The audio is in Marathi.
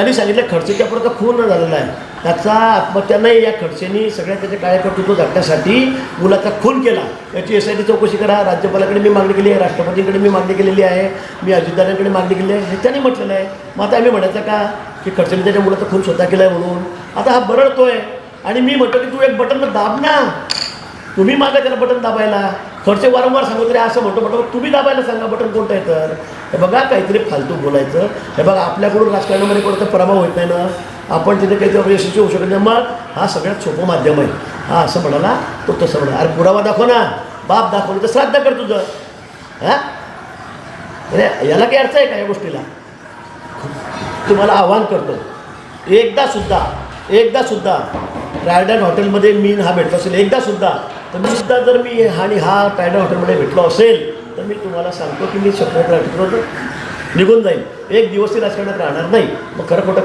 त्यांनी सांगितलं खडसेच्या पुढे खून झालेला आहे. त्याचा आत्महत्या नाही या खडसेनी सगळ्या त्याचे काय कर्तृत्व झाकण्यासाठी मुलाचा खून केला. याची एस आय टी चौकशी करा. राज्यपालाकडे मी मागणी केली आहे राष्ट्रपतींकडे मी मागणी केलेली आहे मी अजितदारांकडे मागणी केली आहे. हे त्यांनी म्हटलेलं आहे. मग आता आम्ही म्हणायचं का की खडसेने त्याच्या मुलाचा खून स्वतः केला आहे म्हणून. आता हा बरळतोय. आणि मी म्हटलं की तू एक बटन दाब ना. तुम्ही मागा त्याला बटन दाबायला. खडसे वारंवार सांगत असं म्हणतो म्हणतो तुम्ही दाबायला सांगा बटन कोणतं आहे तर. हे बघा काहीतरी फालतू बोलायचं. हे बघा आपल्याकडून राजकारणामध्ये कोणाचा पराभव होत नाही ना. आपण तिथे काहीतरी यशस्वी होऊ शकत नाही. मग हा सगळ्यात सोपं माध्यम आहे. हा असं म्हणाला तो तसं म्हणा अरे पुरावा दाखव ना. बाप दाखवलं तर श्राद्ध कर तुझं. हां? अरे याला काही अर्थ आहे का या गोष्टीला? तुम्हाला आव्हान करतो. एकदा सुद्धा एकदा सुद्धा ट्रायडन हॉटेलमध्ये मीन हा भेटत असेल. एकदा सुद्धा. तर मी सुद्धा जर मी आणि हा ट्रायडन हॉटेलमध्ये भेटलो असेल तर मी तुम्हाला सांगतो की मी शपथ निघून जाईल एक दिवसही राजकारणात राहणार नाही. मग खरं खोटं